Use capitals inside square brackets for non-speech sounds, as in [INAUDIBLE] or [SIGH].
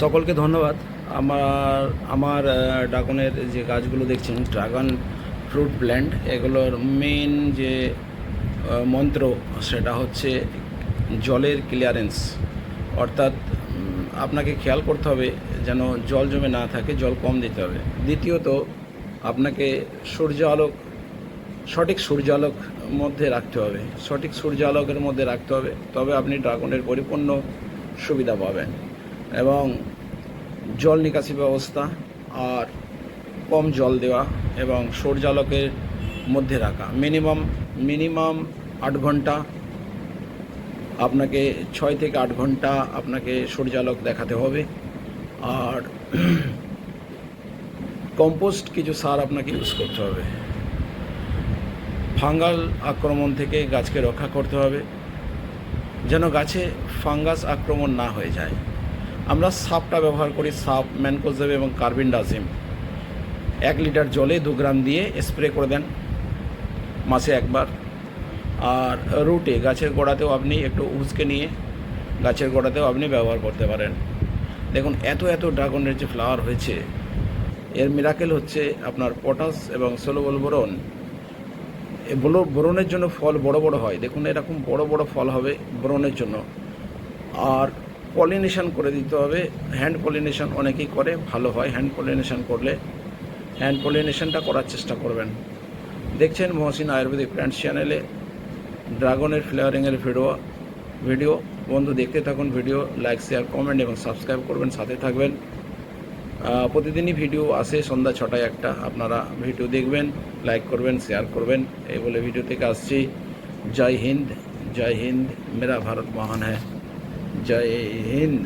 সকলকে ধন্যবাদ। আমার আমার ড্রাগনের যে গাছগুলো দেখছেন, ড্রাগন ফ্রুট ব্ল্যান্ড, এগুলোর মেন যে মন্ত্র সেটা হচ্ছে জলের ক্লিয়ারেন্স। অর্থাৎ আপনাকে খেয়াল করতে হবে যেন জল জমে না থাকে, জল কম দিতে হবে। দ্বিতীয়ত, আপনাকে সূর্য আলোক, সঠিক সূর্য আলোক মধ্যে রাখতে হবে। সঠিক সূর্য আলোকের মধ্যে রাখতে হবে, তবে আপনি ড্রাগনের পরিপূর্ণ সুবিধা পাবেন। এবং জল নিকাশি ব্যবস্থা আর কম জল দেওয়া এবং সূর্যালোকের মধ্যে রাখা। মিনিমাম মিনিমাম আট ঘণ্টা। আপনাকে ছয় থেকে আট ঘণ্টা আপনাকে সূর্যালোক দেখাতে হবে। আর [CLEARS THROAT] কম্পোস্ট কিছু সার আপনাকে ইউজ করতে হবে। ফাঙ্গাল আক্রমণ থেকে গাছকে রক্ষা করতে হবে। যেন গাছে ফাঙ্গাস আক্রমণ না হয়ে যায়। আমরা সাপটা ব্যবহার করি, সাপ ম্যানকোজেব এবং কার্বিন কার্বিনডাজিম। এক লিটার জলে দু গ্রাম দিয়ে স্প্রে করে দেন, মাসে একবার। আর রুটে, গাছের গোড়াতেও আপনি একটু উচকে নিয়ে গাছের গোড়াতেও আপনি ব্যবহার করতে পারেন। দেখুন, এত এত ড্রাগনের যে ফ্লাওয়ার হয়েছে, এর মিরাকেল হচ্ছে আপনার পটাশ এবং সোলোবল বোরন। বলো, বোরনের জন্য ফল বড় বড় হয়। দেখুন, এরকম বড় বড় ফল হবে বোরনের জন্য। আর পলিনেশন করে দিতে হবে। হ্যান্ড পলিনেশন অনেকেই করে, ভালো হয়। হ্যান্ড পলিনেশন করলে হ্যান্ড পলিনেশনটা করার চেষ্টা করবেন। দেখছেন মহসিন আয়ুর্বেদিক প্ল্যান্ট চ্যানেলে ড্রাগনের ফ্লেভারিংয়ের ভিডিও ভিডিও বন্ধু, দেখতে থাকুন ভিডিও লাইক শেয়ার কমেন্ট এবং সাবস্ক্রাইব করবেন, সাথে থাকবেন। প্রতিদিনই ভিডিও আসে সন্ধ্যা ছটায় একটা। আপনারা ভিডিও দেখবেন লাইক করবেন শেয়ার করবেন। এই বলে ভিডিও থেকে আসছি। জয় হিন্দ জয় হিন্দ। মেরা ভারত মহান হ্যাঁ জয় হিন্দ।